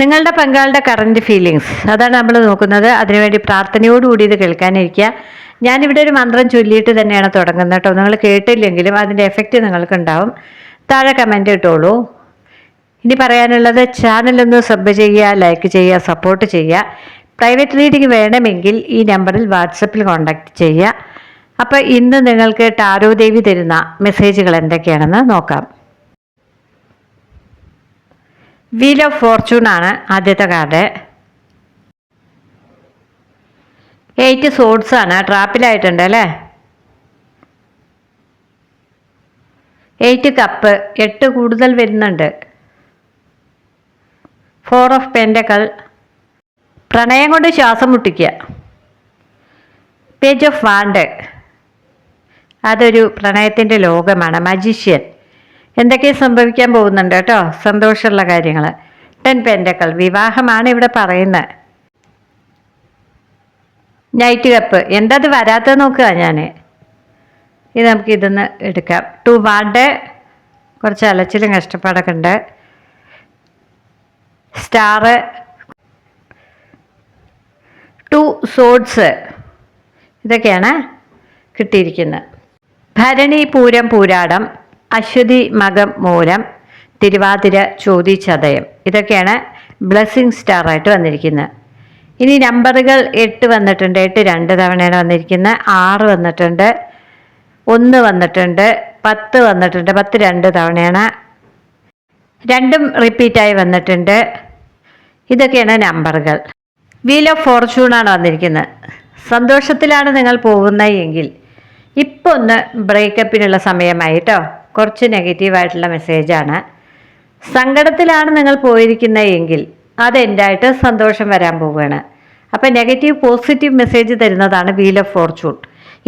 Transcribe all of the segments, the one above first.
നിങ്ങളുടെ പങ്കാളുടെ current feelings അതാണ് നമ്മൾ നോക്കുന്നത്. അതിനുവേണ്ടി പ്രാർത്ഥനയോടുകൂടി ഇത് കേൾക്കാനിരിക്കുക. ഞാനിവിടെ ഒരു മന്ത്രം ചൊല്ലിയിട്ട് തന്നെയാണ് തുടങ്ങുന്നത് കേട്ടോ. നിങ്ങൾ കേട്ടില്ലെങ്കിലും അതിന്റെ എഫക്റ്റ് നിങ്ങൾക്ക് ഉണ്ടാവും താഴെ കമന്റ് ഇട്ടോളൂ. ഇനി പറയാനുള്ളത് ചാനലൊന്ന് സബ് ചെയ്യുക ലൈക്ക് ചെയ്യുക സപ്പോർട്ട് ചെയ്യുക. പ്രൈവറ്റ് റീഡിംഗ് വേണമെങ്കിൽ ഈ നമ്പറിൽ വാട്സപ്പിൽ കോൺടാക്റ്റ് ചെയ്യുക. അപ്പോൾ ഇന്ന് നിങ്ങൾക്ക് ടാരോ ദേവി തരുന്ന മെസ്സേജുകൾ എന്തൊക്കെയാണെന്ന് നോക്കാം. വീൽ ഓഫ് ഫോർച്യൂൺ ആണ് ആദ്യത്തെ കാർഡ് എയ്റ്റ് സോഡ്സ് ആണ് ട്രാപ്പിലായിട്ടുണ്ട് അല്ലേ? എയ്റ്റ് കപ്പ് എട്ട് കൂടുതൽ വരുന്നുണ്ട്. ഫോർ ഓഫ് പെൻഡക്കൽ പ്രണയം കൊണ്ട് ശ്വാസം മുട്ടിക്കുക. പേജ് ഓഫ് വാണ്ട് അതൊരു പ്രണയത്തിന്റെ ലോകമാണ് മജീഷ്യൻ എന്തൊക്കെ സംഭവിക്കാൻ പോകുന്നുണ്ട് കേട്ടോ? സന്തോഷമുള്ള കാര്യങ്ങൾ ടെൻ പെൻഡക്കൾ വിവാഹമാണ് ഇവിടെ പറയുന്നത് നൈറ്റ് കപ്പ്. എന്താ അത് വരാത്തത് നോക്കുക ഞാൻ ഇത് നമുക്ക് ഇതൊന്ന് എടുക്കാം. Two wand. കുറച്ച് അലച്ചിലും കഷ്ടപ്പാടൊക്കെ ഉണ്ട്. സ്റ്റാറ്. Two swords. ഇതൊക്കെയാണ് കിട്ടിയിരിക്കുന്നത് ഭരണി പൂരം പൂരാടം. അശ്വതി മകം മൂലം തിരുവാതിര ചോതി ചതയം. ഇതൊക്കെയാണ് ബ്ലെസ്സിങ് സ്റ്റാറായിട്ട് വന്നിരിക്കുന്നത്. ഇനി നമ്പറുകൾ എട്ട് വന്നിട്ടുണ്ട് എട്ട് രണ്ട് തവണയാണ് വന്നിരിക്കുന്നത് ആറ് വന്നിട്ടുണ്ട് ഒന്ന് വന്നിട്ടുണ്ട് പത്ത് വന്നിട്ടുണ്ട് പത്ത് രണ്ട് തവണയാണ്. രണ്ടും റിപ്പീറ്റായി വന്നിട്ടുണ്ട്. ഇതൊക്കെയാണ് നമ്പറുകൾ. വീൽ ഓഫ് ഫോർച്യൂണാണ് വന്നിരിക്കുന്നത്. സന്തോഷത്തിലാണ് നിങ്ങൾ പോകുന്നത് എങ്കിൽ ഇപ്പോൾ ഒന്ന് ബ്രേക്കപ്പിനുള്ള സമയമായി കേട്ടോ കുറച്ച് നെഗറ്റീവായിട്ടുള്ള മെസ്സേജാണ്. സങ്കടത്തിലാണ് നിങ്ങൾ പോയിരിക്കുന്നത് എങ്കിൽ അതെന്റായിട്ട് സന്തോഷം വരാൻ പോവുകയാണ്. അപ്പം നെഗറ്റീവ് പോസിറ്റീവ് മെസ്സേജ് തരുന്നതാണ് വീൽ ഓഫ് ഫോർച്യൂൺ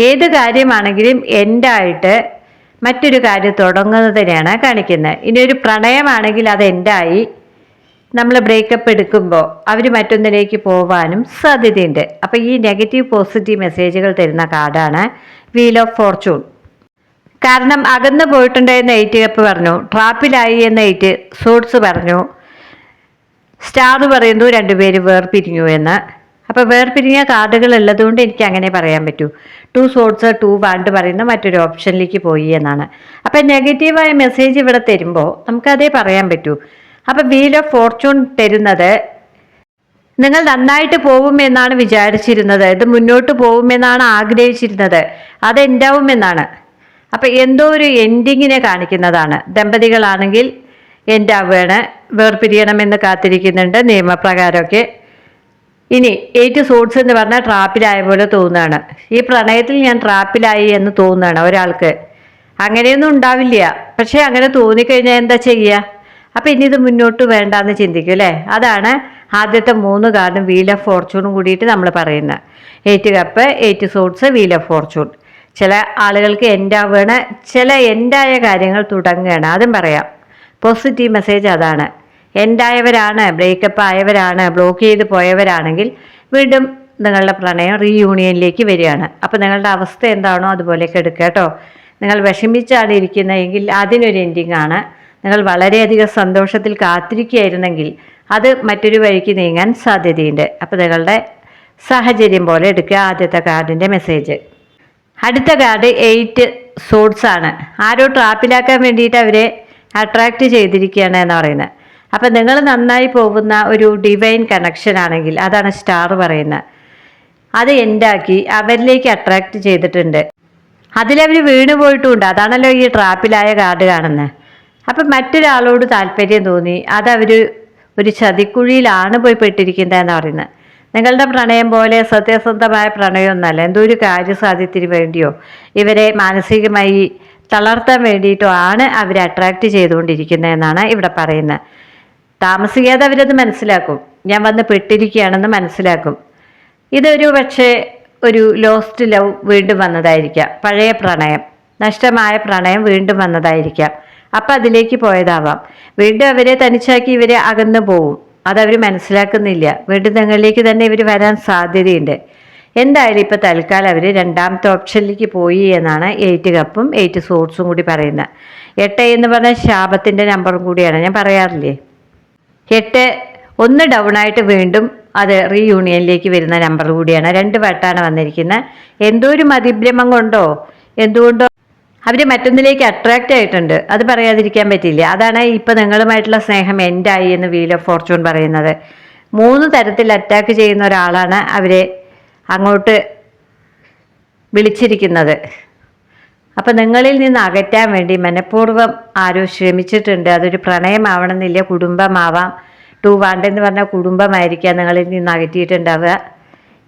ഏത് കാര്യമാണെങ്കിലും എന്റായിട്ട് മറ്റൊരു കാര്യം തുടങ്ങുന്നതിനെയാണ് കാണിക്കുന്നത്. ഇനി ഒരു പ്രണയമാണെങ്കിൽ അത് എന്റായി നമ്മൾ ബ്രേക്കപ്പ് എടുക്കുമ്പോൾ അവർ മറ്റൊന്നിലേക്ക് പോവാനും സാധ്യതയുണ്ട്. അപ്പോൾ ഈ നെഗറ്റീവ് പോസിറ്റീവ് മെസ്സേജുകൾ തരുന്ന കാർഡാണ് വീൽ ഓഫ് ഫോർച്യൂൺ കാരണം അകന്നു പോയിട്ടുണ്ട് എന്ന് എയ്റ്റ് കപ്പ് പറഞ്ഞു. ട്രാപ്പിലായി എന്ന് എയ്റ്റ് സൂട്ട്സ് പറഞ്ഞു. സ്റ്റാർ പറയുന്നു രണ്ടുപേര് വേർപിരിഞ്ഞു എന്ന്. അപ്പോൾ വേർപിരിഞ്ഞ കാർഡുകൾ ഉള്ളതുകൊണ്ട് എനിക്ക് അങ്ങനെ പറയാൻ പറ്റൂ. ടു സോട്ട്സ് ടു വാണ്ട് പറയുന്ന മറ്റൊരു ഓപ്ഷനിലേക്ക് പോയി എന്നാണ്. അപ്പം നെഗറ്റീവായ മെസ്സേജ് ഇവിടെ തരുമ്പോൾ നമുക്കതേ പറയാൻ പറ്റൂ. അപ്പം വീൽ ഓഫ് ഫോർച്യൂൺ തരുന്നത് നിങ്ങൾ നന്നായിട്ട് പോകുമെന്നാണ് വിചാരിച്ചിരുന്നത്. ഇത് മുന്നോട്ട് പോകുമെന്നാണ് ആഗ്രഹിച്ചിരുന്നത്. അത് അപ്പം എന്തോ ഒരു എൻഡിങ്ങിനെ കാണിക്കുന്നതാണ്. ദമ്പതികളാണെങ്കിൽ എന്റെ അവണ് വേർപിരിയണമെന്ന് കാത്തിരിക്കുന്നുണ്ട് നിയമപ്രകാരമൊക്കെ. ഇനി എയ്റ്റ് സൂട്ട്സ് എന്ന് പറഞ്ഞാൽ ട്രാപ്പിലായ പോലെ തോന്നുകയാണ്. ഈ പ്രണയത്തിൽ ഞാൻ ട്രാപ്പിലായി എന്ന് തോന്നുകയാണ് ഒരാൾക്ക്. അങ്ങനെയൊന്നും ഉണ്ടാവില്ല. പക്ഷേ അങ്ങനെ തോന്നിക്കഴിഞ്ഞാൽ എന്താ ചെയ്യുക? അപ്പം ഇനി ഇത് മുന്നോട്ട് വേണ്ടാന്ന് ചിന്തിക്കും അല്ലേ? അതാണ് ആദ്യത്തെ മൂന്ന് കാർഡും വീൽ ഓഫ് ഫോർച്യൂണും കൂടിയിട്ട് നമ്മൾ പറയുന്നത്. Eight cup eight suits wheel of fortune ചില ആളുകൾക്ക് എൻഡാവുകയാണ് ചില എൻഡായ കാര്യങ്ങൾ തുടങ്ങുകയാണ്. അതും പറയാം പോസിറ്റീവ് മെസ്സേജ് അതാണ്. എൻഡായവരാണ് ബ്രേക്കപ്പ് ആയവരാണ് ബ്ലോക്ക് ചെയ്ത് പോയവരാണെങ്കിൽ വീണ്ടും നിങ്ങളുടെ പ്രണയം റീയൂണിയനിലേക്ക് വരികയാണ്. അപ്പോൾ നിങ്ങളുടെ അവസ്ഥ എന്താണോ അതുപോലെയൊക്കെ എടുക്കുക കേട്ടോ. നിങ്ങൾ വിഷമിച്ചാണ് ഇരിക്കുന്നതെങ്കിൽ അതിനൊരു എൻഡിങ് ആണ്. നിങ്ങൾ വളരെയധികം സന്തോഷത്തിൽ കാത്തിരിക്കുകയായിരുന്നെങ്കിൽ അത് മറ്റൊരു വഴിക്ക് നീങ്ങാൻ സാധ്യതയുണ്ട്. അപ്പോൾ നിങ്ങളുടെ സാഹചര്യം പോലെ എടുക്കുക ആദ്യത്തെ കാർഡിന്റെ മെസ്സേജ് അടുത്ത കാർഡ് എയ്റ്റ് സോഡ്സ് ആണ്. ആരോ ട്രാപ്പിലാക്കാൻ വേണ്ടിയിട്ട് അവരെ അട്രാക്റ്റ് ചെയ്തിരിക്കുകയാണ് എന്ന് പറയുന്നത്. അപ്പം നിങ്ങൾ നന്നായി പോകുന്ന ഒരു ഡിവൈൻ കണക്ഷൻ ആണെങ്കിൽ അതാണ് സ്റ്റാർ പറയുന്നത്. അത് എൻഡാക്കി അവരിലേക്ക് അട്രാക്റ്റ് ചെയ്തിട്ടുണ്ട്. അതിലവർ വീണ് പോയിട്ടുമുണ്ട് അതാണല്ലോ ഈ ട്രാപ്പിലായ കാർഡ് കാണുന്നത് അപ്പം മറ്റൊരാളോട് താല്പര്യം തോന്നി. അതവർ ഒരു ചതിക്കുഴിയിലാണ് പോയി പെട്ടിരിക്കുന്നതെന്ന് പറയുന്നത്. നിങ്ങളുടെ പ്രണയം പോലെ സത്യസന്ധമായ പ്രണയമൊന്നല്ല. എന്തോ ഒരു കാര്യസാധ്യത്തിന് വേണ്ടിയോ? ഇവരെ മാനസികമായി തളർത്താൻ വേണ്ടിയിട്ടോ ആണ് അവരെ അട്രാക്റ്റ് ചെയ്തുകൊണ്ടിരിക്കുന്നതെന്നാണ് ഇവിടെ പറയുന്നത്. താമസിക്കാതെ അവരത് മനസ്സിലാക്കും. ഞാൻ വന്ന് പെട്ടിരിക്കുകയാണെന്ന് മനസ്സിലാക്കും. ഇതൊരു പക്ഷേ ഒരു ലോസ്റ്റ് ലവ് വീണ്ടും വന്നതായിരിക്കാം. പഴയ പ്രണയം നഷ്ടമായ പ്രണയം വീണ്ടും വന്നതായിരിക്കാം. അപ്പം അതിലേക്ക് പോയതാവാം. വീണ്ടും അവരെ തനിച്ചാക്കി ഇവരെ അകന്നു പോവും അതവർ മനസ്സിലാക്കുന്നില്ല. വീണ്ടും തങ്ങളിലേക്ക് തന്നെ ഇവർ വരാൻ സാധ്യതയുണ്ട്. എന്തായാലും ഇപ്പോൾ തൽക്കാലം അവർ രണ്ടാമത്തെ ഓപ്ഷനിലേക്ക് പോയി എന്നാണ് എയ്റ്റ് കപ്പും എയ്റ്റ് സോട്ട്സും കൂടി പറയുന്നത്. എട്ട് എന്ന് പറഞ്ഞാൽ ശാപത്തിന്റെ നമ്പറും കൂടിയാണ്. ഞാൻ പറയാറില്ലേ? എട്ട് ഒന്ന് ഡൗൺ ആയിട്ട് വീണ്ടും അത് റീയൂണിയനിലേക്ക് വരുന്ന നമ്പർ കൂടിയാണ്. രണ്ട് വട്ടാണ് വന്നിരിക്കുന്നത്. എന്തോ ഒരു മതിഭ്രമം കൊണ്ടോ എന്തുകൊണ്ടോ അവർ മറ്റൊന്നിലേക്ക് അട്രാക്റ്റ് ആയിട്ടുണ്ട്. അത് പറയാതിരിക്കാൻ പറ്റില്ല അതാണ് ഇപ്പം നിങ്ങളുമായിട്ടുള്ള സ്നേഹം എൻഡായി എന്ന് വീൽ ഓഫ് ഫോർച്യൂൺ പറയുന്നത്. മൂന്ന് തരത്തിൽ അറ്റാക്ക് ചെയ്യുന്ന ഒരാളാണ് അവരെ അങ്ങോട്ട് വിളിച്ചിരിക്കുന്നത്. അപ്പം നിങ്ങളിൽ നിന്ന് അകറ്റാൻ വേണ്ടി മനഃപൂർവം ആരോ ശ്രമിച്ചിട്ടുണ്ട്. അതൊരു പ്രണയമാവണമെന്നില്ല കുടുംബമാവാം. ടു വാണ്ട് എന്ന് പറഞ്ഞാൽ കുടുംബമായിരിക്കാം നിങ്ങളിൽ നിന്ന് അകറ്റിയിട്ടുണ്ടാവുക.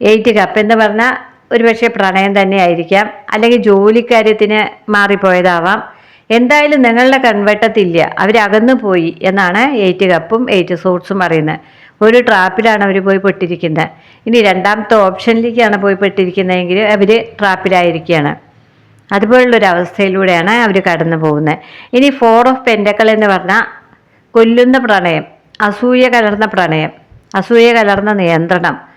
എയ്റ്റ് കപ്പ് എന്ന് പറഞ്ഞാൽ ഒരുപക്ഷെ പ്രണയം തന്നെ ആയിരിക്കാം അല്ലെങ്കിൽ ജോലിക്കാര്യത്തിന് മാറിപ്പോയതാവാം. എന്തായാലും നിങ്ങളുടെ കൺവെട്ടത്തില്ല. അവരകന്നു പോയി എന്നാണ് എയ്റ്റ് കപ്പും എയ്റ്റ് സൂട്ട്സും പറയുന്നത്. ഒരു ട്രാപ്പിലാണ് അവർ പോയി പെട്ടിരിക്കുന്നത്. ഇനി രണ്ടാമത്തെ ഓപ്ഷനിലേക്കാണ് പോയി പെട്ടിരിക്കുന്നതെങ്കിൽ അവർ ട്രാപ്പിലായിരിക്കുകയാണ്. അതുപോലുള്ളൊരു അവസ്ഥയിലൂടെയാണ് അവർ കടന്നു പോകുന്നത്. ഇനി ഫോർ ഓഫ് പെൻഡക്കൾ എന്ന് പറഞ്ഞാൽ കൊല്ലുന്ന പ്രണയം അസൂയ കലർന്ന പ്രണയം അസൂയ കലർന്ന നിയന്ത്രണം.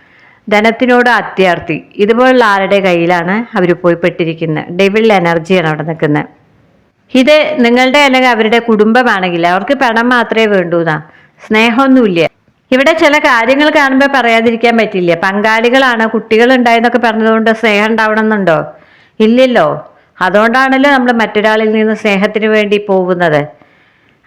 ധനത്തിനോട് അത്യാർത്ഥി. ഇതുപോലുള്ള ആരുടെ കയ്യിലാണ് അവർ പോയി പെട്ടിരിക്കുന്നത് ഡെവിൾ എനർജിയാണ് അവിടെ നിൽക്കുന്നത്. ഇത് നിങ്ങളുടെ അല്ലെങ്കിൽ അവരുടെ കുടുംബമാണെങ്കിൽ അവർക്ക് പണം മാത്രമേ വേണ്ടൂന്നാ. സ്നേഹമൊന്നുമില്ല. ഇവിടെ ചില കാര്യങ്ങൾ കാണുമ്പോൾ പറയാതിരിക്കാൻ പറ്റില്ല. പങ്കാളികളാണ് കുട്ടികൾ ഉണ്ടായെന്നൊക്കെ പറഞ്ഞതുകൊണ്ട് സ്നേഹം ഉണ്ടാവണമെന്നുണ്ടോ ഇല്ലല്ലോ. അതുകൊണ്ടാണല്ലോ നമ്മൾ മറ്റൊരാളിൽ നിന്ന് സ്നേഹത്തിന് വേണ്ടി പോകുന്നത്.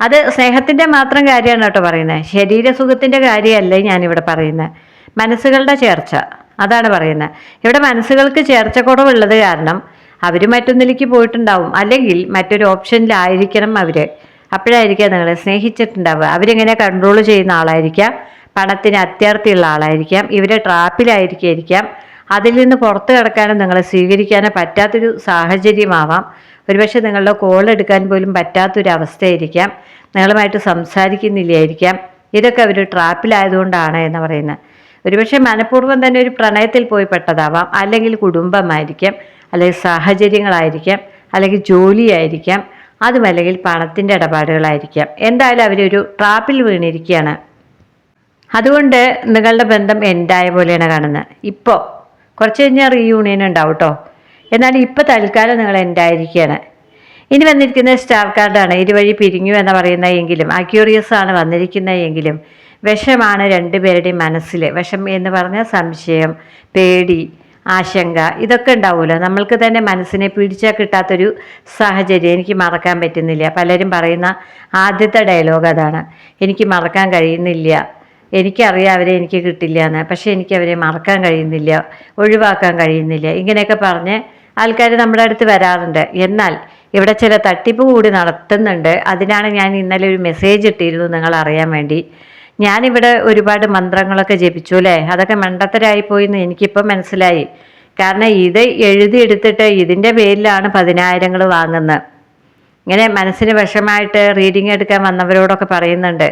അത് സ്നേഹത്തിന്റെ മാത്രം കാര്യമാണ് കേട്ടോ പറയുന്നത്. ശരീരസുഖത്തിന്റെ കാര്യമല്ല ഞാനിവിടെ പറയുന്നത്. മനസ്സുകളുടെ ചേർച്ച. അതാണ് പറയുന്നത്. ഇവിടെ മനസ്സുകൾക്ക് ചേർച്ച കുറവുള്ളത് കാരണം അവർ മറ്റൊന്നിലേക്ക് പോയിട്ടുണ്ടാവും. അല്ലെങ്കിൽ മറ്റൊരു ഓപ്ഷനിലായിരിക്കണം അവർ അപ്പോഴായിരിക്കാം നിങ്ങളെ സ്നേഹിച്ചിട്ടുണ്ടാവുക. അവരിങ്ങനെ കൺട്രോൾ ചെയ്യുന്ന ആളായിരിക്കാം. പണത്തിന് അത്യാർത്ഥിയുള്ള ആളായിരിക്കാം. ഇവരെ ട്രാപ്പിലായിരിക്കാം അതിൽ നിന്ന് പുറത്തു കിടക്കാനോ നിങ്ങളെ സ്വീകരിക്കാനോ പറ്റാത്തൊരു സാഹചര്യമാവാം. ഒരുപക്ഷെ നിങ്ങളുടെ കോൾ എടുക്കാൻ പോലും പറ്റാത്തൊരു അവസ്ഥയായിരിക്കാം. നിങ്ങളുമായിട്ട് സംസാരിക്കുന്നില്ലായിരിക്കാം. ഇതൊക്കെ അവർ ട്രാപ്പിലായതുകൊണ്ടാണ് എന്ന് പറയുന്നത്. ഒരുപക്ഷെ മനഃപൂർവം തന്നെ ഒരു പ്രണയത്തിൽ പോയി പെട്ടതാവാം. അല്ലെങ്കിൽ കുടുംബമായിരിക്കാം അല്ലെങ്കിൽ സാഹചര്യങ്ങളായിരിക്കാം അല്ലെങ്കിൽ ജോലിയായിരിക്കാം അതുമല്ലെങ്കിൽ പണത്തിന്റെ ഇടപാടുകളായിരിക്കാം. എന്തായാലും അവരൊരു ട്രാപ്പിൽ വീണിരിക്കുകയാണ്. അതുകൊണ്ട് നിങ്ങളുടെ ബന്ധം എൻഡായ പോലെയാണ് കാണുന്നത്. ഇപ്പോൾ കുറച്ച് കഴിഞ്ഞാൽ റീയൂണിയൻ ഉണ്ടാവും കേട്ടോ എന്നാൽ ഇപ്പോൾ തൽക്കാലം നിങ്ങൾ എൻഡായിരിക്കുകയാണ് ഇനി വന്നിരിക്കുന്ന സ്റ്റാർ കാർഡാണ് ഇരുവഴി പിരിഞ്ഞു എന്ന് പറയുന്ന എങ്കിലും അക്യൂറിയസ് ആണ് വന്നിരിക്കുന്നത് എങ്കിലും വിഷമാണ് രണ്ടുപേരുടെയും മനസ്സിൽ വിഷം എന്ന് പറഞ്ഞാൽ സംശയം പേടി ആശങ്ക ഇതൊക്കെ ഉണ്ടാവുമല്ലോ. നമ്മൾക്ക് തന്നെ മനസ്സിനെ പിടിച്ചാൽ കിട്ടാത്തൊരു സാഹചര്യം എനിക്ക് മറക്കാൻ പറ്റുന്നില്ല. പലരും പറയുന്ന ആദ്യത്തെ ഡയലോഗ് അതാണ്. എനിക്ക് മറക്കാൻ കഴിയുന്നില്ല. എനിക്കറിയാം അവരെ എനിക്ക് കിട്ടില്ല എന്ന്. പക്ഷേ എനിക്ക് അവരെ മറക്കാൻ കഴിയുന്നില്ല ഒഴിവാക്കാൻ കഴിയുന്നില്ല. ഇങ്ങനെയൊക്കെ പറഞ്ഞ് ആൾക്കാർ നമ്മുടെ അടുത്ത് വരാറുണ്ട്. എന്നാൽ ഇവിടെ ചില തട്ടിപ്പ് കൂടി നടത്തുന്നുണ്ട്. അതിനാണ് ഞാൻ ഇന്നലെ ഒരു മെസ്സേജ് ഇട്ടിരുന്നു നിങ്ങൾ അറിയാൻ വേണ്ടി. ഞാനിവിടെ ഒരുപാട് മന്ത്രങ്ങളൊക്കെ ജപിച്ചു അല്ലേ? അതൊക്കെ മണ്ടത്തരായി പോയി എന്ന് എനിക്കിപ്പം മനസ്സിലായി. കാരണം ഇത് എഴുതിയെടുത്തിട്ട് ഇതിന്റെ പേരിലാണ് പതിനായിരങ്ങൾ വാങ്ങുന്നത്. ഇങ്ങനെ മനസ്സിന് വിഷമായിട്ട് റീഡിങ് എടുക്കാൻ വന്നവരോടൊക്കെ പറയുന്നുണ്ട്.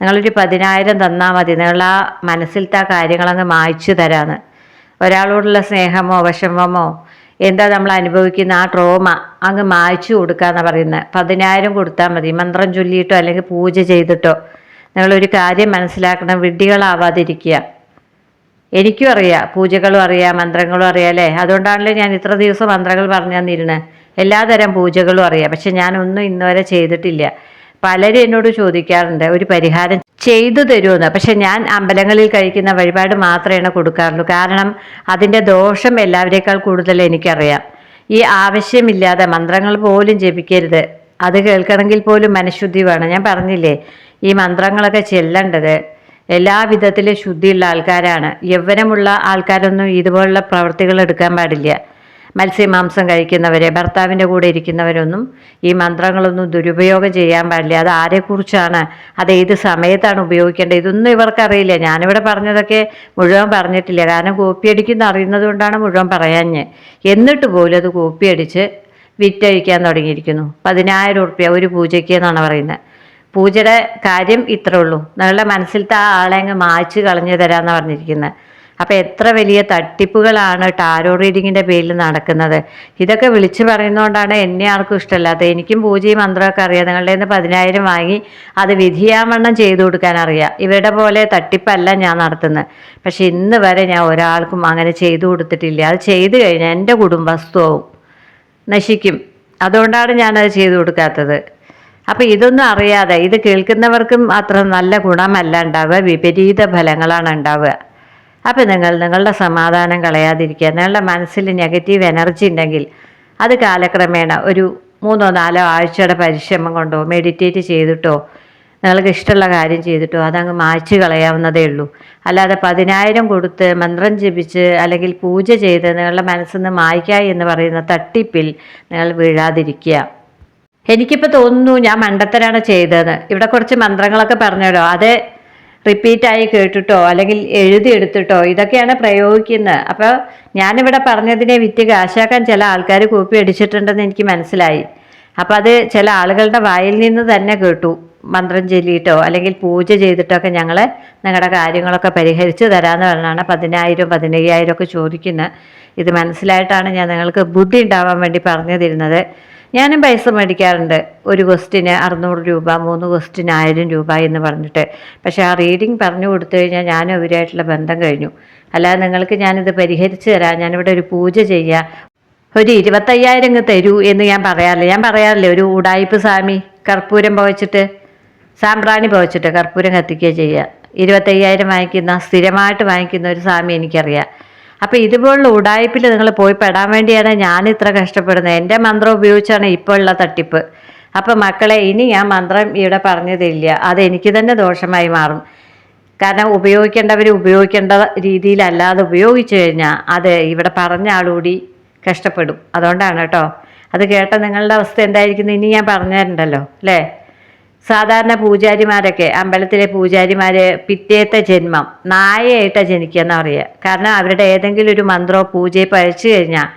നിങ്ങളൊരു പതിനായിരം തന്നാൽ മതി. നിങ്ങൾ ആ മനസ്സിലത്തെ കാര്യങ്ങളങ്ങ് മായ്ച്ചു തരാന്ന്. ഒരാളോടുള്ള സ്നേഹമോ വിഷമമോ എന്താ നമ്മൾ അനുഭവിക്കുന്ന ആ ട്രോമ അങ്ങ് മായ്ച്ചു കൊടുക്കാന്നാണ് പറയുന്നത് പതിനായിരം കൊടുത്താൽ മതി. മന്ത്രം ചൊല്ലിയിട്ടോ അല്ലെങ്കിൽ പൂജ ചെയ്തിട്ടോ. നിങ്ങളൊരു കാര്യം മനസ്സിലാക്കണം വിഡ്ഢികളാവാതിരിക്കുക. എനിക്കും അറിയാം പൂജകളും അറിയാം മന്ത്രങ്ങളും അറിയാം അല്ലേ? അതുകൊണ്ടാണല്ലോ ഞാൻ ഇത്ര ദിവസം മന്ത്രങ്ങൾ പറഞ്ഞു തന്നിരുന്നത് എല്ലാതരം പൂജകളും അറിയാം പക്ഷെ ഞാനൊന്നും ഇന്നുവരെ ചെയ്തിട്ടില്ല. പലരും എന്നോട് ചോദിക്കാറുണ്ട് ഒരു പരിഹാരം ചെയ്തു തരുമെന്ന്? പക്ഷെ ഞാൻ അമ്പലങ്ങളിൽ കഴിക്കുന്ന വഴിപാട് മാത്രമേ കൊടുക്കാറുള്ളൂ. കാരണം അതിന്റെ ദോഷം എല്ലാവരേക്കാൾ കൂടുതൽ എനിക്കറിയാം. ഈ ആവശ്യമില്ലാതെ മന്ത്രങ്ങൾ പോലും ജപിക്കരുത്. അത് കേൾക്കണമെങ്കിൽ പോലും മനഃശുദ്ധി വേണം. ഞാൻ പറഞ്ഞില്ലേ ഈ മന്ത്രങ്ങളൊക്കെ ചെല്ലേണ്ടത്. എല്ലാ വിധത്തിലും ശുദ്ധിയുള്ള ആൾക്കാരാണ്. യൗവനമുള്ള ആൾക്കാരൊന്നും ഇതുപോലുള്ള പ്രവൃത്തികൾ എടുക്കാൻ പാടില്ല. മത്സ്യമാംസം കഴിക്കുന്നവരെ ഭർത്താവിന്റെ കൂടെ ഇരിക്കുന്നവരൊന്നും ഈ മന്ത്രങ്ങളൊന്നും ദുരുപയോഗം ചെയ്യാൻ പാടില്ല. അത് ആരെക്കുറിച്ചാണ്? അത് ഏത് സമയത്താണ് ഉപയോഗിക്കേണ്ടത്? ഇതൊന്നും ഇവർക്കറിയില്ല. ഞാനിവിടെ പറഞ്ഞതൊക്കെ മുഴുവൻ പറഞ്ഞിട്ടില്ല. കാരണം കോപ്പിയടിക്കുന്ന അറിയുന്നത് കൊണ്ടാണ് മുഴുവൻ പറയാഞ്ഞ്. എന്നിട്ട് പോലും അത് കോപ്പിയടിച്ച് വിറ്റഴിക്കാൻ തുടങ്ങിയിരിക്കുന്നു. പതിനായിരം ഉറുപ്പ്യ ഒരു പൂജയ്ക്ക് എന്നാണ് പറയുന്നത്. പൂജയുടെ കാര്യം ഇത്രേ ഉള്ളൂ. നിങ്ങളുടെ മനസ്സിലത്തെ ആ ആളെ അങ്ങ് മായ്ച്ച് കളഞ്ഞു തരാമെന്ന് പറഞ്ഞിരിക്കുന്നത് അപ്പോൾ എത്ര വലിയ തട്ടിപ്പുകളാണ് ടാരോ റീഡിങ്ങിന്റെ പേരിൽ നടക്കുന്നത്. ഇതൊക്കെ വിളിച്ചു പറയുന്നതുകൊണ്ടാണ് എന്നെ ആർക്കും ഇഷ്ടമല്ലാത്തത്. എനിക്കും പൂജയും മന്ത്രമൊക്കെ അറിയാം. നിങ്ങളുടെ നിന്ന് പതിനായിരം വാങ്ങി അത് വിധിയാവണ്ണം ചെയ്തു കൊടുക്കാൻ അറിയാം. ഇവരുടെ പോലെ തട്ടിപ്പല്ല ഞാൻ നടത്തുന്നത് പക്ഷെ ഇന്ന് വരെ ഞാൻ ഒരാൾക്കും അങ്ങനെ ചെയ്തു കൊടുത്തിട്ടില്ല. അത് ചെയ്തു കഴിഞ്ഞാൽ എന്റെ കുടുംബസ്തുവും നശിക്കും. അതുകൊണ്ടാണ് ഞാനത് ചെയ്തു കൊടുക്കാത്തത്. അപ്പം ഇതൊന്നും അറിയാതെ ഇത് കേൾക്കുന്നവർക്കും അത്ര നല്ല ഗുണമല്ല ഉണ്ടാവുക വിപരീത ഫലങ്ങളാണ് ഉണ്ടാവുക. അപ്പൊ നിങ്ങൾ നിങ്ങളുടെ സമാധാനം കളയാതിരിക്കുക. നിങ്ങളുടെ മനസ്സിൽ നെഗറ്റീവ് എനർജി ഉണ്ടെങ്കിൽ അത് കാലക്രമേണ ഒരു മൂന്നോ നാലോ ആഴ്ചയുടെ പരിശ്രമം കൊണ്ടോ മെഡിറ്റേറ്റ് ചെയ്തിട്ടോ നിങ്ങൾക്ക് ഇഷ്ടമുള്ള കാര്യം ചെയ്തിട്ടോ അതങ്ങ് മായ്ച്ചു കളയാവുന്നതേ ഉള്ളൂ. അല്ലാതെ പതിനായിരം കൊടുത്ത് മന്ത്രം ജപിച്ച് അല്ലെങ്കിൽ പൂജ ചെയ്ത് നിങ്ങളുടെ മനസ്സിൽ നിന്ന് മായ്ക്കായി എന്ന് പറയുന്ന തട്ടിപ്പിൽ നിങ്ങൾ വീഴാതിരിക്കുക. എനിക്കിപ്പോൾ തോന്നുന്നു ഞാൻ മണ്ടത്തരാണ് ചെയ്തതെന്ന്. ഇവിടെ കുറച്ച് മന്ത്രങ്ങളൊക്കെ പറഞ്ഞല്ലോ അത് റിപ്പീറ്റായി കേട്ടിട്ടോ? അല്ലെങ്കിൽ എഴുതിയെടുത്തിട്ടോ? ഇതൊക്കെയാണ് പ്രയോഗിക്കുന്നത്. അപ്പോൾ ഞാനിവിടെ പറഞ്ഞതിനെ വിറ്റ് കാശാക്കാൻ ചില ആൾക്കാർ കൂപ്പി അടിച്ചിട്ടുണ്ടെന്ന് എനിക്ക് മനസ്സിലായി. അപ്പോൾ അത് ചില ആളുകളുടെ വായിൽ നിന്ന് തന്നെ കേട്ടു. മന്ത്രം ചൊല്ലിയിട്ടോ അല്ലെങ്കിൽ പൂജ ചെയ്തിട്ടോ ഒക്കെ ഞങ്ങൾ നിങ്ങളുടെ കാര്യങ്ങളൊക്കെ പരിഹരിച്ച് തരാമെന്ന് പറഞ്ഞാണ് പതിനായിരം പതിനയ്യായിരം ഒക്കെ ചോദിക്കുന്നത്. ഇത് മനസ്സിലായിട്ടാണ് ഞാൻ നിങ്ങൾക്ക് ബുദ്ധി ഉണ്ടാവാൻ വേണ്ടി പറഞ്ഞു തരുന്നത് ഞാനും പൈസ മേടിക്കാറുണ്ട്. ഒരു ക്വസ്റ്റിന് അറുന്നൂറ് രൂപ മൂന്ന് ക്വസ്റ്റിന് ആയിരം രൂപ എന്ന് പറഞ്ഞിട്ട്. പക്ഷേ ആ റീഡിങ് പറഞ്ഞു കൊടുത്തു കഴിഞ്ഞാൽ ഞാനും അവരായിട്ടുള്ള ബന്ധം കഴിഞ്ഞു. അല്ലാതെ നിങ്ങൾക്ക് ഞാനിത് പരിഹരിച്ച് തരാം. ഞാനിവിടെ ഒരു പൂജ ചെയ്യുക ഒരു ഇരുപത്തയ്യായിരം തരൂ എന്ന് ഞാൻ പറയാറില്ല. ഞാൻ പറയാറില്ലേ ഒരു ഉടായിപ്പ് സ്വാമി കർപ്പൂരം പുകച്ചിട്ട് സാമ്പ്രാണി പുകച്ചിട്ട് കർപ്പൂരം കത്തിക്കുക ചെയ്യുക. ഇരുപത്തയ്യായിരം വാങ്ങിക്കുന്ന സ്ഥിരമായിട്ട് വാങ്ങിക്കുന്ന ഒരു സ്വാമി എനിക്കറിയാം. അപ്പോൾ ഇതുപോലുള്ള ഉടായ്പിൽ നിങ്ങൾ പോയി പെടാൻ വേണ്ടിയാണ് ഞാൻ ഇത്ര കഷ്ടപ്പെടുന്നത്. എന്റെ മന്ത്രം ഉപയോഗിച്ചാണ് ഇപ്പോൾ ഉള്ള തട്ടിപ്പ്. അപ്പോൾ മക്കളെ ഇനി ഞാൻ മന്ത്രം ഇവിടെ പറഞ്ഞതില്ല. അത് എനിക്ക് തന്നെ ദോഷമായി മാറും. കാരണം ഉപയോഗിക്കേണ്ടവർ ഉപയോഗിക്കേണ്ട രീതിയിലല്ലാതെ ഉപയോഗിച്ചു കഴിഞ്ഞാൽ അത് ഇവിടെ പറഞ്ഞ ആളുകൂടി കഷ്ടപ്പെടും. അതുകൊണ്ടാണ് കേട്ടോ. അത് കേട്ട നിങ്ങളുടെ അവസ്ഥ എന്തായിരിക്കും ഇനി ഞാൻ പറഞ്ഞു തരണ്ടല്ലോ അല്ലേ? സാധാരണ പൂജാരിമാരൊക്കെ അമ്പലത്തിലെ പൂജാരിമാര് പിറ്റേത്തെ ജന്മം നായയായിട്ടാ ജനിക്കുക എന്നാ പറയുക കാരണം അവരുടെ ഏതെങ്കിലും ഒരു മന്ത്രോ പൂജയോ പഴിച്ചു കഴിഞ്ഞാൽ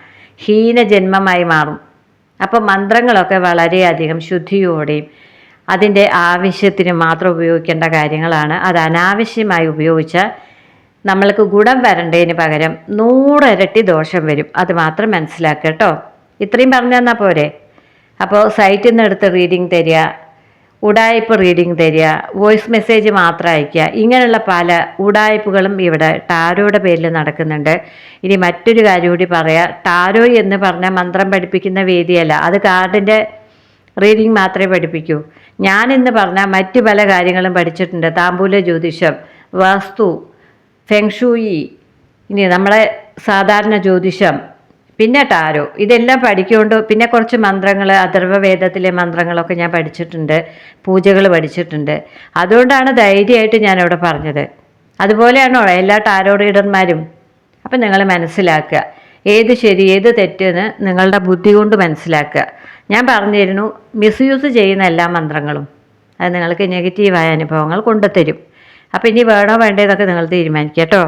ഹീന ജന്മമായി മാറും. അപ്പം മന്ത്രങ്ങളൊക്കെ വളരെയധികം ശുദ്ധിയോടെയും അതിന്റെ ആവശ്യത്തിന് മാത്രം ഉപയോഗിക്കേണ്ട കാര്യങ്ങളാണ്. അത് അനാവശ്യമായി ഉപയോഗിച്ചാൽ നമ്മൾക്ക് ഗുണം വരണ്ടതിന് പകരം നൂറിരട്ടി ദോഷം വരും. അത് മാത്രം മനസ്സിലാക്കുക കേട്ടോ. ഇത്രയും പറഞ്ഞു തന്നാൽ പോരെ? അപ്പോൾ സൈറ്റിൽ നിന്ന് എടുത്ത് റീഡിങ് തരിക. ഉടായ്പ റീഡിങ് തരിക വോയിസ് മെസ്സേജ് മാത്രം അയയ്ക്കുക ഇങ്ങനെയുള്ള പല ഉടായ്പകളും ഇവിടെ ടാരോയുടെ പേരിൽ നടക്കുന്നുണ്ട്. ഇനി മറ്റൊരു കാര്യം കൂടി പറയാം ടാരോ എന്ന് പറഞ്ഞാൽ മന്ത്രം പഠിപ്പിക്കുന്ന വേദിയല്ല അത് കാർഡിന്റെ റീഡിങ് മാത്രമേ പഠിപ്പിക്കൂ. ഞാൻ എന്ന് പറഞ്ഞാൽ മറ്റു പല കാര്യങ്ങളും പഠിച്ചിട്ടുണ്ട് താമ്പൂല ജ്യോതിഷം വാസ്തു ഫെങ്ഷൂയി ഇനി നമ്മളെ സാധാരണ ജ്യോതിഷം പിന്നെ ടാരോ ഇതെല്ലാം പഠിക്കുകൊണ്ട് പിന്നെ കുറച്ച് മന്ത്രങ്ങൾ അഥർവവേദത്തിലെ മന്ത്രങ്ങളൊക്കെ ഞാൻ പഠിച്ചിട്ടുണ്ട് പൂജകൾ പഠിച്ചിട്ടുണ്ട്. അതുകൊണ്ടാണ് ധൈര്യമായിട്ട് ഞാനിവിടെ പറഞ്ഞത്. അതുപോലെയാണോ എല്ലാ ടാരോ റീഡർമാരും. അപ്പം നിങ്ങൾ മനസ്സിലാക്കുക. ഏത് ശരി ഏത് തെറ്റെന്ന് നിങ്ങളുടെ ബുദ്ധി കൊണ്ട് മനസ്സിലാക്കുക. ഞാൻ പറഞ്ഞിരുന്നു മിസ്യൂസ് ചെയ്യുന്ന എല്ലാ മന്ത്രങ്ങളും. അത് നിങ്ങൾക്ക് നെഗറ്റീവായ അനുഭവങ്ങൾ കൊണ്ടുതരും. അപ്പോൾ ഇനി വേണോ വേണ്ടതെന്നൊക്കെ നിങ്ങൾ തീരുമാനിക്കുക കേട്ടോ.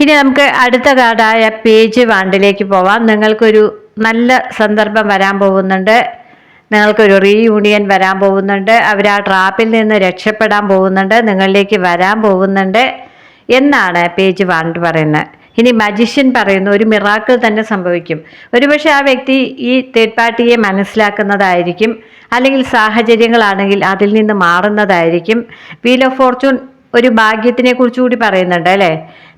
ഇനി നമുക്ക് അടുത്ത കാർഡായ പേജ് വാണ്ടിലേക്ക് പോവാം. നിങ്ങൾക്കൊരു നല്ല സന്ദർഭം വരാൻ പോകുന്നുണ്ട്. നിങ്ങൾക്കൊരു റീയൂണിയൻ വരാൻ പോകുന്നുണ്ട്. അവർ ആ ട്രാപ്പിൽ നിന്ന് രക്ഷപ്പെടാൻ പോകുന്നുണ്ട്. നിങ്ങളിലേക്ക് വരാൻ പോകുന്നുണ്ട്. എന്നാണ് പേജ് വാണ്ട് പറയുന്നത്. ഇനി മജിഷ്യൻ പറയുന്നു ഒരു മിറാക്കിൾ തന്നെ സംഭവിക്കും. ഒരുപക്ഷെ ആ വ്യക്തി ഈ തേർഡ് പാർട്ടിയെ മനസ്സിലാക്കുന്നതായിരിക്കും. അല്ലെങ്കിൽ സാഹചര്യങ്ങളാണെങ്കിൽ അതിൽ നിന്ന് മാറുന്നതായിരിക്കും. വീൽ ഓഫ് ഫോർച്യൂൺ ഒരു ഭാഗ്യത്തിനെ കുറിച്ചുകൂടി പറയുന്നുണ്ട് അല്ലേ?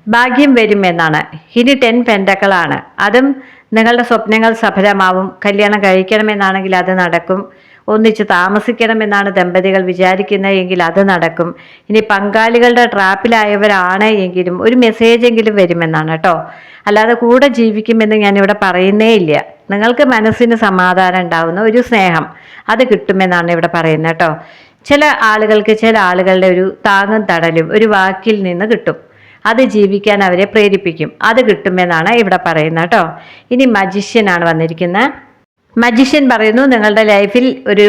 ഭാഗ്യം വരുമെന്നാണ്. ഇനി ടെൻ പെൻഡക്കളാണ്. അതും നിങ്ങളുടെ സ്വപ്നങ്ങൾ സഫലമാവും. കല്യാണം കഴിക്കണമെന്നാണെങ്കിൽ അത് നടക്കും. ഒന്നിച്ച് താമസിക്കണമെന്നാണ് ദമ്പതികൾ വിചാരിക്കുന്നത് എങ്കിൽ അത് നടക്കും. ഇനി പങ്കാളികളുടെ ട്രാപ്പിലായവരാണ് എങ്കിലും ഒരു മെസ്സേജ് എങ്കിലും വരുമെന്നാണ് കേട്ടോ. അല്ലാതെ കൂടെ ജീവിക്കുമെന്ന് ഞാനിവിടെ പറയുന്നേ ഇല്ല. നിങ്ങൾക്ക് മനസ്സിന് സമാധാനം ഉണ്ടാവുന്ന ഒരു സ്നേഹം അത് കിട്ടുമെന്നാണ് ഇവിടെ പറയുന്നത് കേട്ടോ. ചില ആളുകൾക്ക് ചില ആളുകളുടെ ഒരു താങ്ങും തടലും ഒരു വാക്കിൽ നിന്ന് കിട്ടും. അത് ജീവിക്കാൻ അവരെ പ്രേരിപ്പിക്കും. അത് കിട്ടുമെന്നാണ് ഇവിടെ പറയുന്നത് കേട്ടോ. ഇനി മജിഷ്യനാണ് വന്നിരിക്കുന്നത് മജിഷ്യൻ പറയുന്നു നിങ്ങളുടെ ലൈഫിൽ ഒരു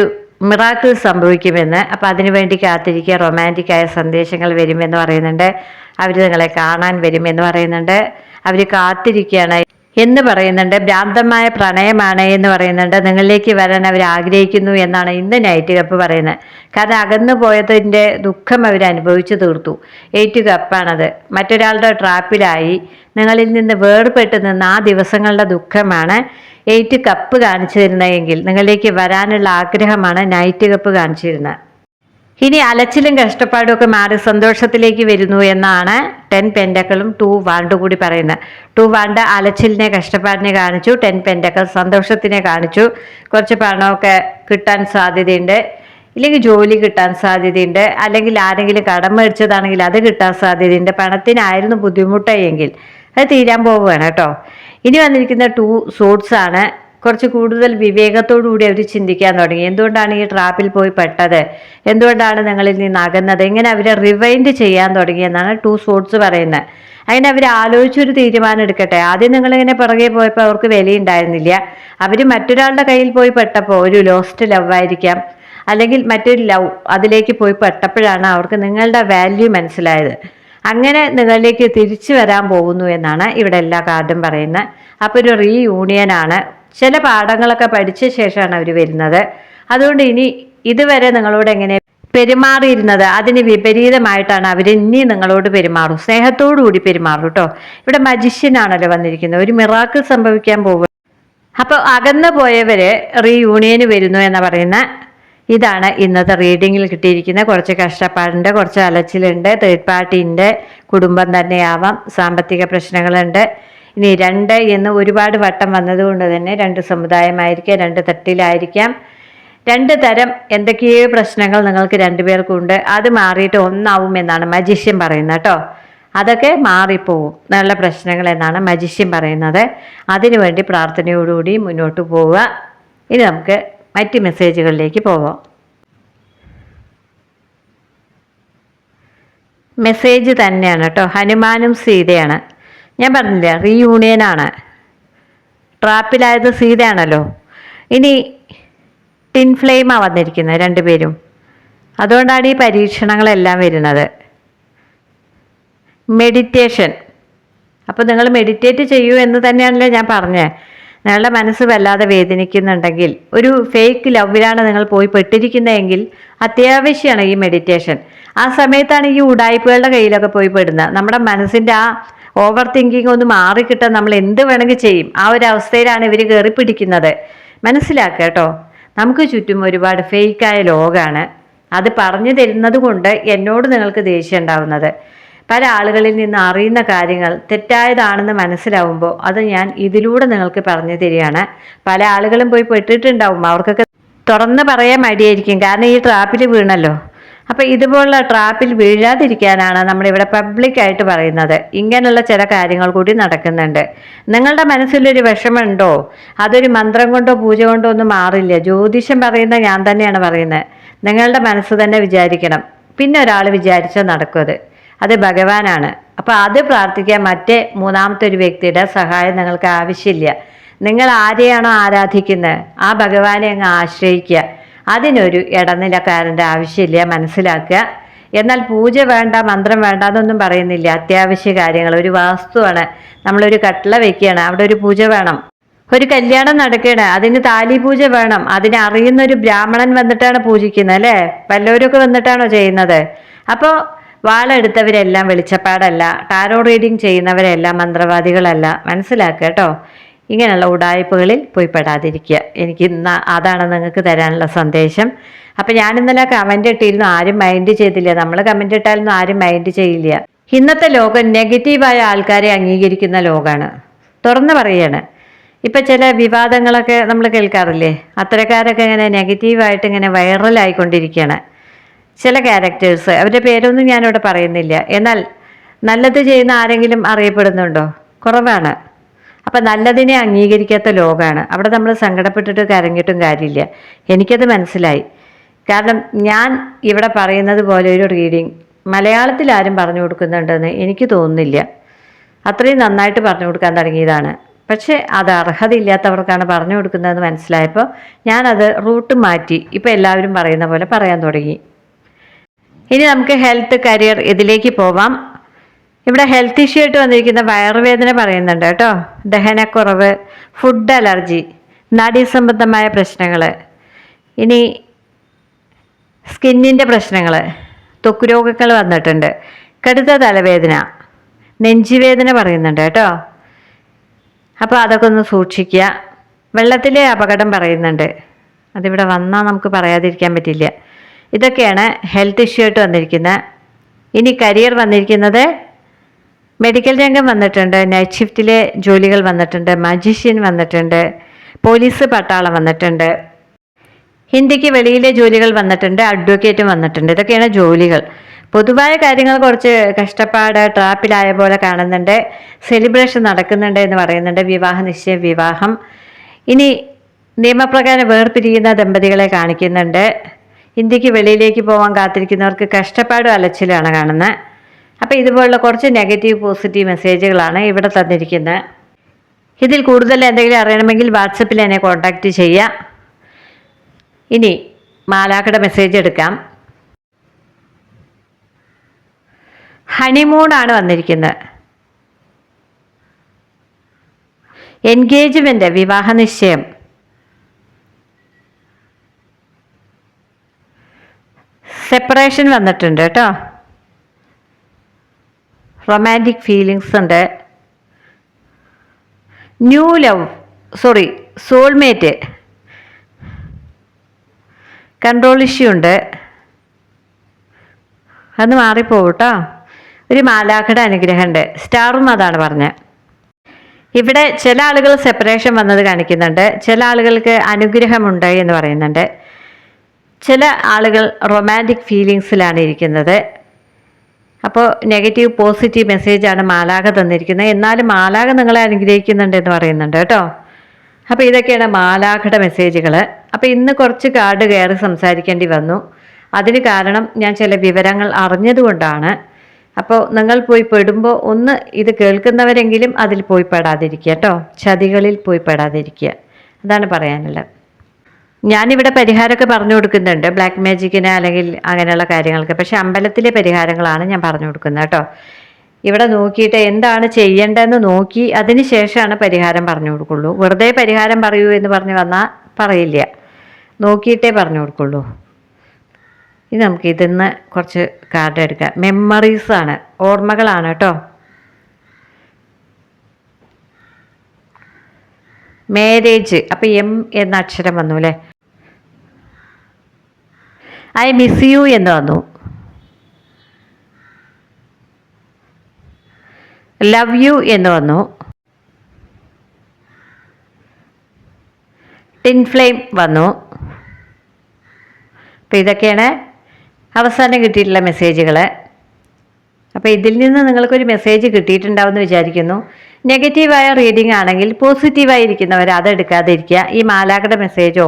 മിറാക്കിൾ സംഭവിക്കുമെന്ന്. അപ്പോൾ അതിനുവേണ്ടി കാത്തിരിക്കുക റൊമാന്റിക് ആയ സന്ദേശങ്ങൾ വരുമെന്ന് പറയുന്നുണ്ട്. അവർ നിങ്ങളെ കാണാൻ വരുമെന്ന് പറയുന്നുണ്ട്. അവർ കാത്തിരിക്കുകയാണ് എന്ന് പറയുന്നുണ്ട്. ഭ്രാന്തമായ പ്രണയമാണ് എന്ന് പറയുന്നുണ്ട്. നിങ്ങളിലേക്ക് വരാൻ അവർ ആഗ്രഹിക്കുന്നു എന്നാണ് ഇന്ന് നൈറ്റ് കപ്പ് പറയുന്നത്. കാരണം അകന്നു പോയതിന്റെ ദുഃഖം അവർ അനുഭവിച്ചു തീർത്തു. എയ്റ്റ് കപ്പാണത് മറ്റൊരാളുടെ ട്രാപ്പിലായി നിങ്ങളിൽ നിന്ന് വേർപെട്ട് നിന്ന് ആ ദിവസങ്ങളുടെ ദുഃഖമാണ് എയ്റ്റ് കപ്പ് കാണിച്ചു തരുന്നതെങ്കിൽ നിങ്ങളിലേക്ക് വരാനുള്ള ആഗ്രഹമാണ് നൈറ്റ് കപ്പ് കാണിച്ചു തരുന്നത് ഇനി അലച്ചിലും കഷ്ടപ്പാടും ഒക്കെ മാറി സന്തോഷത്തിലേക്ക് വരുന്നു എന്നാണ് ടെൻ പെൻഡക്കളും ടു വാണ്ട് കൂടി പറയുന്നത്. ടു വാണ്ട് അലച്ചിലിനെ കഷ്ടപ്പാടിനെ കാണിച്ചു ടെൻ പെൻഡക്കൾ സന്തോഷത്തിനെ കാണിച്ചു. കുറച്ച് പണമൊക്കെ കിട്ടാൻ സാധ്യതയുണ്ട്. ഇല്ലെങ്കിൽ ജോലി കിട്ടാൻ സാധ്യതയുണ്ട്. അല്ലെങ്കിൽ ആരെങ്കിലും കടം മേടിച്ചതാണെങ്കിൽ അത് കിട്ടാൻ സാധ്യതയുണ്ട്. പണത്തിനായിരുന്നു ബുദ്ധിമുട്ടെങ്കിൽ അത് തീരാൻ പോവുകയാണ് കേട്ടോ. ഇനി വന്നിരിക്കുന്ന ടു സൂട്ട്സ് ആണ് കുറച്ച് കൂടുതൽ വിവേകത്തോടുകൂടി അവർ ചിന്തിക്കാൻ തുടങ്ങി. എന്തുകൊണ്ടാണ് ഈ ട്രാപ്പിൽ പോയി പെട്ടത്? എന്തുകൊണ്ടാണ് നിങ്ങളിൽ നിന്ന് അകന്നത്? എങ്ങനെ അവരെ റിവൈൻഡ് ചെയ്യാൻ തുടങ്ങിയെന്നാണ് ടു സോട്ട്സ് പറയുന്നത്. അങ്ങനെ അവർ ആലോചിച്ചൊരു തീരുമാനം എടുക്കട്ടെ. ആദ്യം നിങ്ങളിങ്ങനെ പുറകെ പോയപ്പോൾ അവർക്ക് വിലയുണ്ടായിരുന്നില്ല. അവർ മറ്റൊരാളുടെ കയ്യിൽ പോയി പെട്ടപ്പോൾ ഒരു ലോസ്റ്റ് ലവ് ആയിരിക്കാം. അല്ലെങ്കിൽ മറ്റൊരു ലവ് അതിലേക്ക് പോയി പെട്ടപ്പോഴാണ് അവർക്ക് നിങ്ങളുടെ വാല്യൂ മനസ്സിലായത്. അങ്ങനെ നിങ്ങളിലേക്ക് തിരിച്ചു വരാൻ പോകുന്നു എന്നാണ് ഇവിടെ എല്ലാ കാർഡും പറയുന്നത്. അപ്പോൾ ഒരു റീ യൂണിയനാണ് ചില പാഠങ്ങളൊക്കെ പഠിച്ച ശേഷമാണ് അവർ വരുന്നത്. അതുകൊണ്ട് ഇനി ഇതുവരെ നിങ്ങളോട് എങ്ങനെ പെരുമാറിയിരുന്നത്? അതിന് വിപരീതമായിട്ടാണ് അവർ ഇനി നിങ്ങളോട് പെരുമാറും. സ്നേഹത്തോടു കൂടി പെരുമാറും കേട്ടോ. ഇവിടെ മജിഷ്യനാണല്ലോ വന്നിരിക്കുന്നത്. ഒരു മിറാക്കിൾ സംഭവിക്കാൻ പോകും അപ്പോൾ അകന്നു പോയവര് റീയൂണിയന് വരുന്നു എന്ന് പറയുന്ന ഇതാണ് ഇന്നത്തെ റീഡിങ്ങിൽ കിട്ടിയിരിക്കുന്ന കുറച്ച് കഷ്ടപ്പാടുണ്ട് കുറച്ച് അലച്ചിലുണ്ട് തേർഡ് പാർട്ടിന്റെ കുടുംബം തന്നെയാവാം സാമ്പത്തിക പ്രശ്നങ്ങളുണ്ട്. ഇനി രണ്ട് എന്ന് ഒരുപാട് വട്ടം വന്നതുകൊണ്ട് തന്നെ രണ്ട് സമുദായമായിരിക്കാം രണ്ട് തട്ടിലായിരിക്കാം. രണ്ട് തരം എന്തൊക്കെയോ പ്രശ്നങ്ങൾ നിങ്ങൾക്ക് രണ്ടുപേർക്കുണ്ട് അത് മാറിയിട്ട് ഒന്നാവും എന്നാണ് മജിഷ്യൻ പറയുന്നത് കേട്ടോ. അതൊക്കെ മാറിപ്പോവും. നല്ല പ്രശ്നങ്ങൾ എന്നാണ് മജിഷ്യൻ പറയുന്നത്. അതിനുവേണ്ടി പ്രാർത്ഥനയോടുകൂടി മുന്നോട്ട് പോവുക. ഇനി നമുക്ക് മറ്റ് മെസ്സേജുകളിലേക്ക് പോവാം. മെസ്സേജ് തന്നെയാണ് കേട്ടോ. ഹനുമാനും സീതയാണ്. ഞാൻ പറഞ്ഞില്ല റീയൂണിയനാണ് ട്രാപ്പിലായത് സീതയാണല്ലോ. ഇനി ടിൻ ഫ്ലെയിമാണ് വന്നിരിക്കുന്നത് രണ്ടുപേരും അതുകൊണ്ടാണ് ഈ പരീക്ഷണങ്ങളെല്ലാം വരുന്നത്. മെഡിറ്റേഷൻ. അപ്പോൾ നിങ്ങൾ മെഡിറ്റേറ്റ് ചെയ്യൂ എന്ന് തന്നെയാണല്ലോ ഞാൻ പറഞ്ഞത് നിങ്ങളുടെ മനസ്സ് വല്ലാതെ വേദനിക്കുന്നുണ്ടെങ്കിൽ ഒരു ഫേക്ക് ലവിലാണ് നിങ്ങൾ പോയി പെട്ടിരിക്കുന്നതെങ്കിൽ അത്യാവശ്യമാണ് ഈ മെഡിറ്റേഷൻ ആ സമയത്താണ് ഈ ഉടായ്പകളുടെ കയ്യിലൊക്കെ പോയി പെടുന്നത്. നമ്മുടെ മനസ്സിന്റെ ആ ഓവർ തിങ്കിങ് ഒന്ന് മാറിക്കിട്ടാൻ നമ്മൾ എന്ത് വേണമെങ്കിൽ ചെയ്യും. ആ ഒരു അവസ്ഥയിലാണ് ഇവർ കയറി പിടിക്കുന്നത്. മനസ്സിലാക്കുക കേട്ടോ. നമുക്ക് ചുറ്റും ഒരുപാട് ഫേക്കായ ലോകമാണ് അത് പറഞ്ഞു തരുന്നത് കൊണ്ട് എന്നോട് നിങ്ങൾക്ക് ദേഷ്യം ഉണ്ടാവുന്നത്. പല ആളുകളിൽ നിന്ന് അറിയുന്ന കാര്യങ്ങൾ തെറ്റായതാണെന്ന് മനസ്സിലാവുമ്പോൾ അത് ഞാൻ ഇതിലൂടെ നിങ്ങൾക്ക് പറഞ്ഞു തരികയാണ്. പല ആളുകളും പോയി പെട്ടിട്ടുണ്ടാവും. അവർക്കൊക്കെ തുറന്ന് പറയാൻ മടിയായിരിക്കും. കാരണം ഈ ട്രാപ്പിൽ വീണല്ലോ. അപ്പോൾ ഇതുപോലുള്ള ട്രാപ്പിൽ വീഴാതിരിക്കാനാണ് നമ്മളിവിടെ പബ്ലിക്കായിട്ട് പറയുന്നത്. ഇങ്ങനെയുള്ള ചില കാര്യങ്ങൾ കൂടി നടക്കുന്നുണ്ട്. നിങ്ങളുടെ മനസ്സിലൊരു വിഷമമുണ്ടോ? അതൊരു മന്ത്രം കൊണ്ടോ പൂജ കൊണ്ടോ ഒന്നും മാറില്ല. ജ്യോതിഷം പറയുന്ന ഞാൻ തന്നെയാണ് പറയുന്നത്. നിങ്ങളുടെ മനസ്സ് തന്നെ വിചാരിക്കണം. പിന്നെ ഒരാൾ വിചാരിച്ചാൽ നടക്കും അത്. അത് ഭഗവാനാണ്. അപ്പോൾ അത് പ്രാർത്ഥിക്കാൻ മറ്റേ മൂന്നാമത്തെ ഒരു വ്യക്തിയുടെ സഹായം നിങ്ങൾക്ക് ആവശ്യമില്ല. നിങ്ങൾ ആരെയാണോ ആരാധിക്കുന്നത് ആ ഭഗവാനെ അങ്ങ് ആശ്രയിക്കുക. അതിനൊരു ഇടനിലക്കാരന്റെ ആവശ്യമില്ല മനസ്സിലാക്കുക. എന്നാൽ പൂജ വേണ്ട മന്ത്രം വേണ്ട എന്നൊന്നും പറയുന്നില്ല. അത്യാവശ്യ കാര്യങ്ങൾ ഒരു വാസ്തുവാണ്. നമ്മളൊരു കട്ടില വെക്കുകയാണ് അവിടെ ഒരു പൂജ വേണം. ഒരു കല്യാണം നടക്കുകയാണ് അതിന് താലി പൂജ വേണം. അതിനെ അറിയുന്ന ഒരു ബ്രാഹ്മണൻ വന്നിട്ടാണ് പൂജിക്കുന്നത് അല്ലേ? വല്ലവരൊക്കെ വന്നിട്ടാണോ ചെയ്യുന്നത്? അപ്പോൾ വാളെടുത്തവരെല്ലാം വെളിച്ചപ്പാടല്ല ടാരോ റീഡിംഗ് ചെയ്യുന്നവരെല്ലാം മന്ത്രവാദികളല്ല. മനസ്സിലാക്കുക കേട്ടോ? ഇങ്ങനെയുള്ള ഉടായ്പകളിൽ പോയി പെടാതിരിക്കുക എനിക്ക് ഇന്ന് അതാണ് നിങ്ങൾക്ക് തരാനുള്ള സന്ദേശം. അപ്പം ഞാൻ ഇന്നലെ കമന്റ് ഇട്ടിരുന്നു ആരും മൈൻഡ് ചെയ്തില്ല. നമ്മൾ കമന്റ് ഇട്ടാലൊന്നും ആരും മൈൻഡ് ചെയ്യില്ല. ഇന്നത്തെ ലോകം നെഗറ്റീവായ ആൾക്കാരെ അംഗീകരിക്കുന്ന ലോകമാണ് തുറന്നു പറയാണ്. ഇപ്പം ചില വിവാദങ്ങളൊക്കെ നമ്മൾ കേൾക്കാറില്ലേ? അത്തരക്കാരൊക്കെ ഇങ്ങനെ നെഗറ്റീവായിട്ട് ഇങ്ങനെ വൈറലായിക്കൊണ്ടിരിക്കുകയാണ് ചില ക്യാരക്ടേഴ്സ് അവരുടെ പേരൊന്നും ഞാനിവിടെ പറയുന്നില്ല. എന്നാൽ നല്ലത് ചെയ്യുന്ന ആരെങ്കിലും അറിയപ്പെടുന്നുണ്ടോ? കുറവാണ്. അപ്പം നല്ലതിനെ അംഗീകരിക്കാത്ത ലോകമാണ് അവിടെ നമ്മൾ സങ്കടപ്പെട്ടിട്ട് കരഞ്ഞിട്ടും കാര്യമില്ല. എനിക്കത് മനസ്സിലായി. കാരണം ഞാൻ ഇവിടെ പറയുന്നത് പോലെ ഒരു റീഡിങ് മലയാളത്തിൽ ആരും പറഞ്ഞു കൊടുക്കുന്നുണ്ടെന്ന് എനിക്ക് തോന്നുന്നില്ല. അത്രയും നന്നായിട്ട് പറഞ്ഞു കൊടുക്കാൻ തുടങ്ങിയതാണ്. പക്ഷേ അത് അർഹതയില്ലാത്തവർക്കാണ് പറഞ്ഞു കൊടുക്കുന്നതെന്ന് മനസ്സിലായപ്പോൾ ഞാനത് റൂട്ട് മാറ്റി. ഇപ്പോൾ എല്ലാവരും പറയുന്ന പോലെ പറയാൻ തുടങ്ങി. ഇനി നമുക്ക് ഹെൽത്ത് കരിയർ ഇതിലേക്ക് പോവാം. ഇവിടെ ഹെൽത്ത് ഇഷ്യൂ ആയിട്ട് വന്നിരിക്കുന്ന വയറുവേദന പറയുന്നുണ്ട് കേട്ടോ. ദഹനക്കുറവ് ഫുഡ് അലർജി നാഡീസംബന്ധമായ പ്രശ്നങ്ങൾ ഇനി സ്കിന്നിന്റെ പ്രശ്നങ്ങൾ ത്വക്കുരോഗങ്ങൾ വന്നിട്ടുണ്ട്. കടുത്ത തലവേദന നെഞ്ചുവേദന പറയുന്നുണ്ട് കേട്ടോ. അപ്പോൾ അതൊക്കെ ഒന്ന് സൂക്ഷിക്കുക. വെള്ളത്തിലെ അപകടം പറയുന്നുണ്ട്. അതിവിടെ വന്നാൽ നമുക്ക് പറയാതിരിക്കാൻ പറ്റില്ല. ഇതൊക്കെയാണ് ഹെൽത്ത് ഇഷ്യൂ ആയിട്ട് വന്നിരിക്കുന്നത് ഇനി കരിയർ വന്നിരിക്കുന്നത് മെഡിക്കൽ രംഗം വന്നിട്ടുണ്ട്. നൈറ്റ് ഷിഫ്റ്റിലെ ജോലികൾ വന്നിട്ടുണ്ട്. മജീഷ്യൻ വന്നിട്ടുണ്ട്. പോലീസ് പട്ടാളം വന്നിട്ടുണ്ട്. ഹിന്ദിക്ക് വെളിയിലെ ജോലികൾ വന്നിട്ടുണ്ട്. അഡ്വക്കേറ്റും വന്നിട്ടുണ്ട്. ഇതൊക്കെയാണ് ജോലികൾ. പൊതുവായ കാര്യങ്ങൾ കുറച്ച് കഷ്ടപ്പാട് ട്രാപ്പിലായ പോലെ കാണുന്നുണ്ട്. സെലിബ്രേഷൻ നടക്കുന്നുണ്ട് എന്ന് പറയുന്നുണ്ട്. വിവാഹ നിശ്ചയം വിവാഹം. ഇനി നിയമപ്രകാരം വേർപിരിയുന്ന ദമ്പതികളെ കാണിക്കുന്നുണ്ട്. ഇന്ത്യയ്ക്ക് വെളിയിലേക്ക് പോകാൻ കാത്തിരിക്കുന്നവർക്ക് കഷ്ടപ്പാടും അലച്ചിലാണ് കാണുന്നത്. അപ്പോൾ ഇതുപോലുള്ള കുറച്ച് നെഗറ്റീവ് പോസിറ്റീവ് മെസ്സേജുകളാണ് ഇവിടെ തന്നിരിക്കുന്നത്. ഇതിൽ കൂടുതൽ എന്തെങ്കിലും അറിയണമെങ്കിൽ വാട്സപ്പിൽ എന്നെ കോൺടാക്റ്റ് ചെയ്യാം ഇനി മാലാക്കയുടെ മെസ്സേജ് എടുക്കാം. ഹണിമൂണാണ് വന്നിരിക്കുന്നത്. എൻഗേജ്മെന്റ് വിവാഹ നിശ്ചയം. സെപ്പറേഷൻ വന്നിട്ടുണ്ട് കേട്ടോ. റൊമാന്റിക് ഫീലിങ്സ് ഉണ്ട്. New love sorry soulmate control issue ഉണ്ട്. അത് മാറിപ്പോകും കേട്ടോ. ഒരു മാലാഖയുടെ അനുഗ്രഹമുണ്ട്. സ്റ്റാറും അതാണ് പറഞ്ഞത്. ഇവിടെ ചില ആളുകൾ സെപ്പറേഷൻ വന്നത് കാണിക്കുന്നുണ്ട്. ചില ആളുകൾക്ക് അനുഗ്രഹമുണ്ട് എന്ന് പറയുന്നുണ്ട്. ചില ആളുകൾ റൊമാന്റിക് ഫീലിങ്സിലാണ് ഇരിക്കുന്നത്. അപ്പോൾ നെഗറ്റീവ് പോസിറ്റീവ് മെസ്സേജാണ് മാലാഖ തന്നിരിക്കുന്നത്. എന്നാലും മാലാഖ നിങ്ങളെ അനുഗ്രഹിക്കുന്നുണ്ട് എന്ന് പറയുന്നുണ്ട് കേട്ടോ. അപ്പോൾ ഇതൊക്കെയാണ് മാലാഖയുടെ മെസ്സേജുകൾ അപ്പോൾ ഇന്ന് കുറച്ച് കാർഡ് കയറി സംസാരിക്കേണ്ടി വന്നു. അതിന് കാരണം ഞാൻ ചില വിവരങ്ങൾ അറിഞ്ഞതുകൊണ്ടാണ്. അപ്പോൾ നിങ്ങൾ പോയി പെടുമ്പോൾ ഒന്ന് ഇത് കേൾക്കുന്നവരെങ്കിലും അതിൽ പോയി പെടാതിരിക്കുക കേട്ടോ. ചതികളിൽ പോയി പെടാതിരിക്കുക. അതാണ് പറയാനുള്ളത്. ഞാനിവിടെ പരിഹാരമൊക്കെ പറഞ്ഞു കൊടുക്കുന്നുണ്ട്. ബ്ലാക്ക് മാജിക്കിന് അല്ലെങ്കിൽ അങ്ങനെയുള്ള കാര്യങ്ങൾക്ക്. പക്ഷെ അമ്പലത്തിലെ പരിഹാരങ്ങളാണ് ഞാൻ പറഞ്ഞു കൊടുക്കുന്നത് കേട്ടോ. ഇവിടെ നോക്കിയിട്ട് എന്താണ് ചെയ്യേണ്ടതെന്ന് നോക്കി അതിന് ശേഷമാണ് പരിഹാരം പറഞ്ഞു കൊടുക്കുള്ളൂ. വെറുതെ പരിഹാരം പറയൂ എന്ന് പറഞ്ഞു വന്നാൽ പറയില്ല. നോക്കിയിട്ടേ പറഞ്ഞു കൊടുക്കുള്ളൂ. ഇത് നമുക്ക് ഇതിന്ന് കുറച്ച് കാർഡ് എടുക്കാം. മെമ്മറീസാണ് ഓർമ്മകളാണ് കേട്ടോ. മാരേജ് അപ്പം എം എന്ന അക്ഷരം വന്നു അല്ലേ? ഐ മിസ് യു എന്ന് വന്നു. ലവ് യു എന്ന് വന്നു. ടിൻ ഫ്ലെയിം വന്നു. അപ്പോൾ ഇതൊക്കെയാണ് അവസാനം കിട്ടിയിട്ടുള്ള മെസ്സേജുകൾ അപ്പോൾ ഇതിൽ നിന്ന് നിങ്ങൾക്കൊരു മെസ്സേജ് കിട്ടിയിട്ടുണ്ടാവുമെന്ന് വിചാരിക്കുന്നു. നെഗറ്റീവായ റീഡിംഗ് ആണെങ്കിൽ പോസിറ്റീവായിരിക്കുന്നവർ അതെടുക്കാതെ ഇരിക്കുക ഈ മാലാഖയുടെ മെസ്സേജോ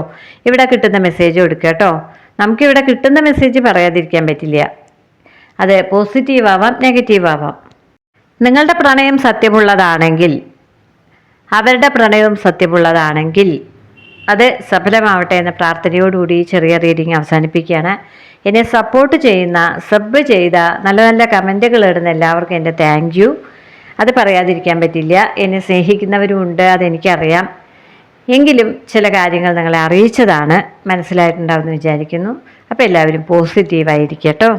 ഇവിടെ കിട്ടുന്ന മെസ്സേജോ എടുക്കുക കേട്ടോ. നമുക്കിവിടെ കിട്ടുന്ന മെസ്സേജ് പറയാതിരിക്കാൻ പറ്റില്ല. അത് പോസിറ്റീവ് ആവാം നെഗറ്റീവ് ആവാം. നിങ്ങളുടെ പ്രണയം സത്യമുള്ളതാണെങ്കിൽ അവരുടെ പ്രണയവും സത്യമുള്ളതാണെങ്കിൽ അത് സഫലമാവട്ടെ എന്ന പ്രാർത്ഥനയോടുകൂടി ചെറിയ റീഡിങ് അവസാനിപ്പിക്കുകയാണ്. എന്നെ സപ്പോർട്ട് ചെയ്യുന്ന സബ് ചെയ്ത നല്ല നല്ല കമന്റുകൾ ഇടുന്ന എല്ലാവർക്കും എന്റെ താങ്ക് അത് പറയാതിരിക്കാൻ പറ്റില്ല. എന്നെ സ്നേഹിക്കുന്നവരുമുണ്ട് അതെനിക്കറിയാം. എങ്കിലും ചില കാര്യങ്ങൾ നിങ്ങളെ അറിയിച്ചതാണ് മനസ്സിലായിട്ടുണ്ടാവുമെന്ന് വിചാരിക്കുന്നു. അപ്പോൾ എല്ലാവരും പോസിറ്റീവായിരിക്കട്ടോ.